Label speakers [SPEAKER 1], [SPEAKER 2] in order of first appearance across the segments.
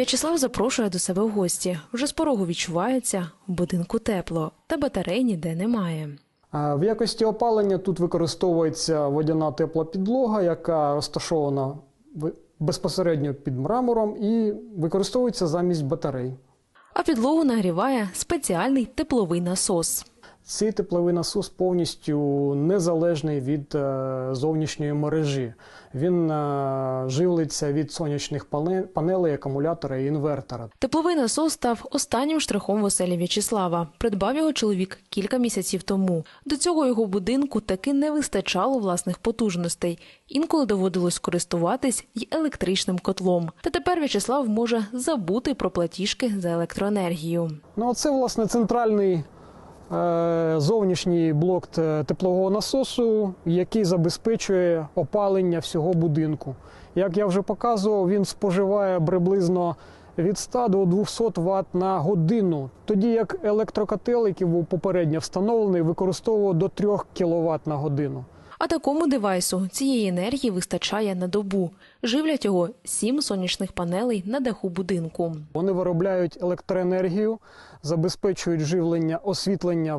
[SPEAKER 1] В'ячеслав запрошує до себе в гості. Вже з порогу відчувається в будинку тепло, та батарей ніде немає.
[SPEAKER 2] В якості опалення тут використовується водяна тепла підлога, яка розташована безпосередньо під мрамором і використовується замість батарей.
[SPEAKER 1] А підлогу нагріває спеціальний тепловий насос.
[SPEAKER 2] Цей тепловий насос повністю незалежний від е, зовнішньої мережі. Він е, живлиться від сонячних пане- панелей, акумулятора і інвертора.
[SPEAKER 1] Тепловий насос став останнім штрихом в оселі В'ячеслава. Придбав його чоловік кілька місяців тому. До цього його будинку таки не вистачало власних потужностей. Інколи доводилось користуватись й електричним котлом. Та тепер В'ячеслав може забути про платіжки за електроенергію.
[SPEAKER 2] Ну, це, власне, центральний зовнішній блок теплового насосу, який забезпечує опалення всього будинку. Як я вже показував, він споживає приблизно від 100 до 200 Вт на годину, тоді як електрокотел, який був попередньо встановлений, використовував до 3 кВт на годину.
[SPEAKER 1] А такому девайсу цієї енергії вистачає на добу. Живлять його сім сонячних панелей на даху будинку.
[SPEAKER 2] Вони виробляють електроенергію, забезпечують живлення освітлення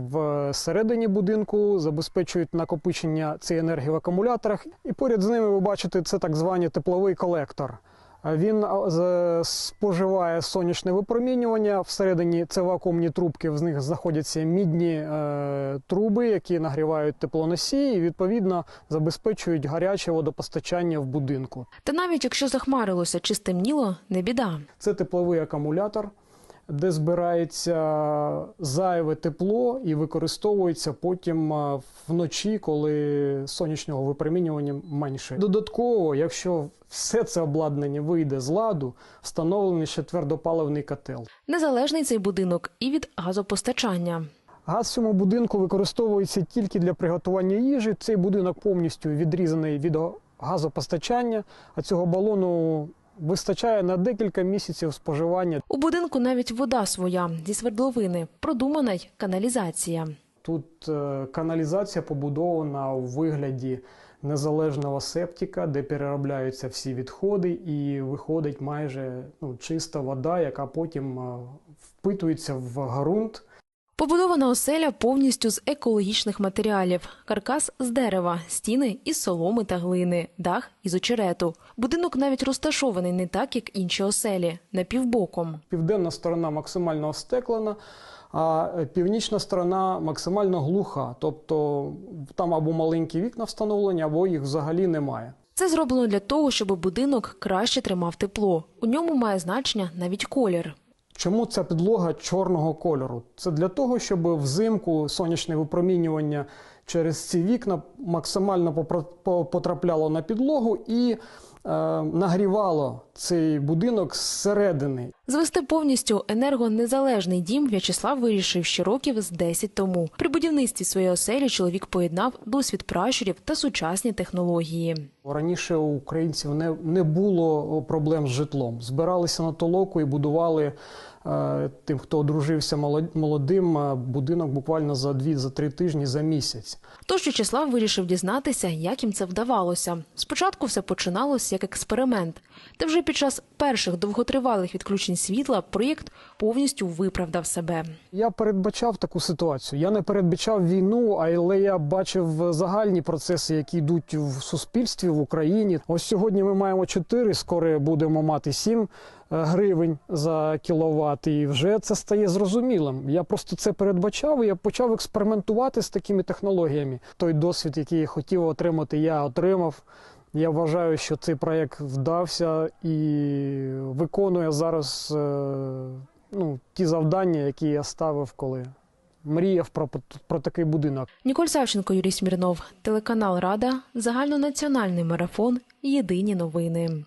[SPEAKER 2] всередині будинку, забезпечують накопичення цієї енергії в акумуляторах. І поряд з ними ви бачите, це так званий тепловий колектор. Він з- споживає сонячне випромінювання. Всередині це вакуумні трубки, в них знаходяться мідні е, труби, які нагрівають теплоносії і відповідно забезпечують гаряче водопостачання в будинку.
[SPEAKER 1] Та навіть якщо захмарилося чи стемніло, не біда.
[SPEAKER 2] Це тепловий акумулятор, де збирається зайве тепло і використовується потім вночі, коли сонячного випромінювання менше. Додатково, якщо все це обладнання вийде з ладу, встановлений ще твердопаливний котел.
[SPEAKER 1] Незалежний цей будинок і від газопостачання.
[SPEAKER 2] Газ в цьому будинку використовується тільки для приготування їжі. Цей будинок повністю відрізаний від газопостачання, а цього балону вистачає на декілька місяців споживання
[SPEAKER 1] У будинку навіть вода своя зі свердловини, продумана й каналізація.
[SPEAKER 2] Тут е, каналізація побудована у вигляді незалежного септика, де переробляються всі відходи, і виходить майже ну, чиста вода, яка потім е, впитується в ґрунт.
[SPEAKER 1] Побудована оселя повністю з екологічних матеріалів: каркас з дерева, стіни із соломи та глини, дах із очерету. Будинок навіть розташований не так, як інші оселі, напівбоком.
[SPEAKER 2] Південна сторона максимально остеклена, а е, північна сторона максимально глуха. Тобто там або маленькі вікна встановлені, або їх взагалі немає.
[SPEAKER 1] Це зроблено для того, щоб будинок краще тримав тепло. У ньому має значення навіть колір.
[SPEAKER 2] Чому ця підлога чорного кольору? Це для того, щоб взимку сонячне випромінювання через ці вікна максимально потрапляло на підлогу і е, нагрівало цей будинок зсередини.
[SPEAKER 1] Звести повністю енергонезалежний дім В'ячеслав вирішив ще років з 10 тому. При будівництві своєї оселі чоловік поєднав досвід пращурів та сучасні технології.
[SPEAKER 2] Раніше у українців не, не було проблем з житлом. Збиралися на толоку і будували е, тим, хто одружився молодим, е, будинок буквально за дві за три тижні за місяць.
[SPEAKER 1] Тож В'ячеслав вирішив дізнатися, як їм це вдавалося. Спочатку все починалось як експеримент. Та вже під час перших довготривалих відключень світла проєкт повністю виправдав себе.
[SPEAKER 2] Я передбачав таку ситуацію. Я не передбачав війну, але я бачив загальні процеси, які йдуть в суспільстві в Україні. Ось сьогодні ми маємо 4, скоро будемо мати 7 гривень за кіловат, і вже це стає зрозумілим. Я просто це передбачав. і Я почав експериментувати з такими технологіями. Той досвід, який я хотів отримати, я отримав. Я вважаю, що цей проєкт вдався і виконує зараз е, ну, ті завдання, які я ставив, коли мріяв про, про такий будинок.
[SPEAKER 1] Ніколь Савченко, Юрій Смірнов, телеканал Рада, загальнонаціональний марафон. Єдині новини.